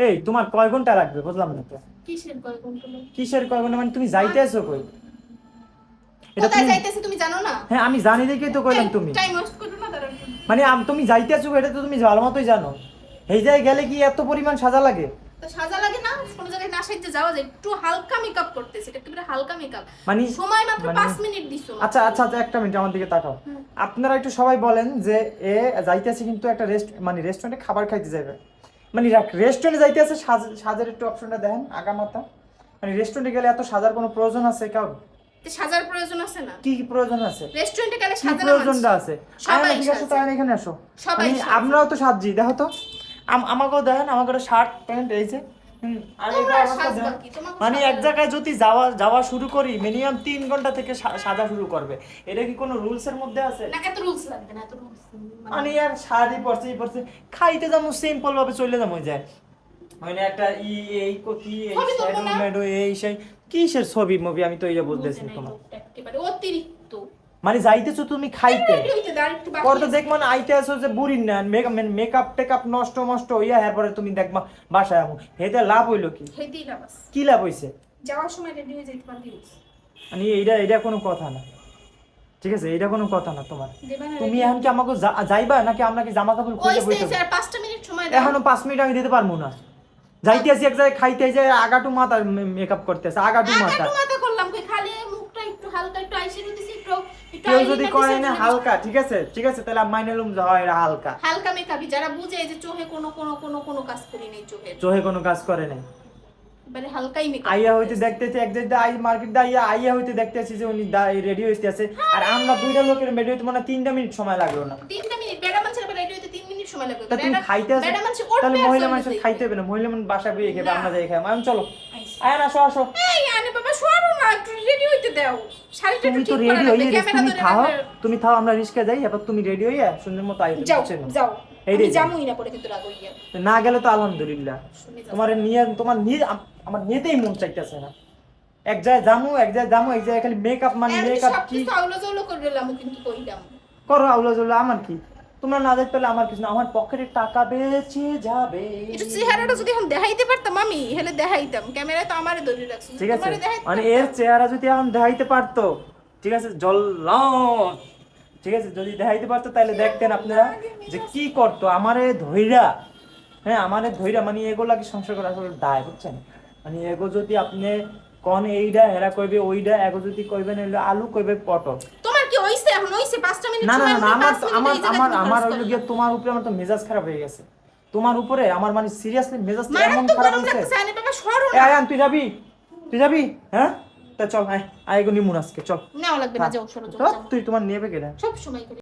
এই তোমার কয় ঘণ্টা লাগবে? বুঝলাম না তো। কিসের কয় ঘণ্টা কিসের কয় ঘণ্টা? মানে তুমি যাইতে আছো কই? এটা তুমি যাইতেছি তুমি জানো না? হ্যাঁ আমি জানি দেখেই তো কইলাম তুমি। টাইম ওয়েস্ট করো না দাঁড়াও। মানে আম- তুমি যাইতে আছো এটা তো তুমি ভালো মতোই জানো। এই জায়গায় গেলে কি এত পরিমাণ সাজা লাগে? তো সাজা লাগে না কোনো জায়গায় না সাইতে যাওয়া যায়। একটু হালকা মেকআপ করতেছে এটা একেবারে হালকা মেকআপ মানে সময় মাত্র মানে- 5 মিনিট দিছো আচ্ছা আচ্ছা আচ্ছা একটা মিনিট আমার দিকে তাকাও। আপনারা একটু সবাই বলেন যে এ যাইতেছে কিন্তু একটা রেস্ট মানে রেস্টুরেন্টে খাবার খাইতে যাবে মানে রেস্টুরেন্টে যাইতে আছে সাজের একটু অপশনটা দেখেন আগামাতা। মানে রেস্টুরেন্টে গেলে এত সাজার কোনো প্রয়োজন আছে কাউ সাজার প্রয়োজন আছে না? কি কি প্রয়োজন আছে? রেস্টুরেন্টে গেলে সাজার প্রয়োজনটা আছে। সবাই ঠিক আছে তাই এখানে আসো সবাই মানে আমরাও তো সাজছি দেখো তো। আম- আমাকেও দেখেন আমাকে শার্ট প্যান্ট এই যে। এই মানে এক জায়গায় যদি যাওয়া যাওয়া শুরু করি মিনিমাম তিন ঘণ্টা থেকে সাজা শুরু করবে। এটা কি কোনো রুলস এর মধ্যে আছে? না এত রুলস লাগবে না এত রুলস মানে আর শাড়ি পরছে এই পরছে খাইতে যাব সিম্পল ভাবে চলে যাব ওই যায় মানে একটা ই এই কো কি এই এই সেই। কিসের ছবি মুভি আমি তো এটা বলতেছি তোমার। মানে যাইতেছো তুমি খাইতে। পরে তো আছে। দেখবা না আইতে আসো যে বুড়ি না মেকআপ টেকআপ নষ্ট মষ্ট হইয়া হ্যাঁ পরে তুমি দেখবা বাসায় আমু হেতে লাভ হইল কি। কি লাভ হইছে? যাওয়ার সময় রেডি হয়ে যেতে পারবি। মানে এইটা এইটা কোনো কথা না। ঠিক আছে এইটা কোনো কথা না তোমার। তুমি এখন কি আমাকে যাইবা নাকি আমরা কি জামা কাপড় খুলে বইতে স্টেজে আর মিনিট সময় দাও। এখনও পাঁচ মিনিট আমি দিতে পারব না। যাইতে আসি এক জায়গায় খাইতে যাই আগাটু মাথা মেকআপ আগাটু মাথা। আগাটু মাথা করলাম কই খালি মুখটা একটু হালকা একটু আইশ্যাডো দিছি একটু একটু কেউ যদি করে না হালকা ঠিক আছে? ঠিক আছে তাহলে আমি মাইনে লুম হয় এটা হালকা। হালকা মেকআপই যারা বুঝে যে চোখে কোনো কোনো কোনো কোনো কাজ করি নেই চোখে। চোখে কোনো কাজ করে নাই। মানে হালকাই মেকআপ আইয়া হইতে দেখতেছি এক জায়গায় আই মার্কেট আইয়া আইয়া হইতে দেখতেছি যে উনি রেডি হইতে আছে। আর আমরা দুইটা লোকের রেডি হইতে মানে তিনটা মিনিট সময় লাগল না। তিনটা মিনিট বেড়া মানুষের রেডি হইতে তিন মিনিট সময় লাগবে। তুমি খাইতে আসো। বেড়া মানুষের তাহলে মহিলা চলে মানুষের খাইতে হবে না মহিলা মানুষ বাসা বিয়ে খেবে আমরা যাই খাই। আমি চলো। আয় আসো আসো। এই আনে বাবা সরো না একটু রেডি হইতে দাও শাড়িটা তুমি তো রেডি আমরা রিস্কে যাই এবার তুমি রেডি হইয়া সুন্দর মতো আইবে যাও যাও। আমি জামুই না পরে কিন্তু রাগ হইয়া। না গেলে তো আলহামদুলিল্লাহ। তোমার নিয়ে তোমার নিয়ে আমার নিতেই মন চাইতেছে না। এক জায়গায় জামু এক জায়গায় জামু এক জায়গায় খালি মেকআপ মানে মেকআপ কি আউলো করে দিলাম কিন্তু কইলাম। করো আউলা জুলা আমার কি? তোমরা না যাইতে পারলে আমার কিছু না। আমার পকেটে টাকা বেঁচে যাবে। একটু চেহারাটা যদি এখন দেখাইতে পারতাম আমি হেলে দেখাইতাম। ক্যামেরায় তো আমারে ধরে রাখছো। ঠিক আছে। মানে এর চেহারা যদি এখন দেখাইতে পারতো ঠিক আছে জল ঠিক আছে যদি দেখাইতে পারতো তাহলে দেখতেন আপনারা যে কি করতো। আমারে ধৈরা হ্যাঁ আমারে ধৈরা মানে এগুলা কি সংসার করা আসলে দায় বুঝছেন? মানে এগো যদি আপনি কন এইটা হেরা কইবে ওইটা এগো যদি কইবেন আলু কইবে পটল। হইছে এখন হইছে পাঁচটা মিনিট না না না, না আমার পাঁচ তো- মিনিট আমার আমার আমার হইল গিয়ে তোমার উপরে আমার তো মেজাজ খারাপ হয়ে গেছে। তোমার উপরে আমার মানে সিরিয়াসলি মেজাজ এমন খারাপ গরম হয়েছে বাবা সরো না। আয়ান তুই যাবি? তুই যাবি? হ্যাঁ? তা চল আয় আয় গো নিমুন আজকে চল। লাগবে না যাও সরো চল, তুই তোমার নেবে কেনা সব সময়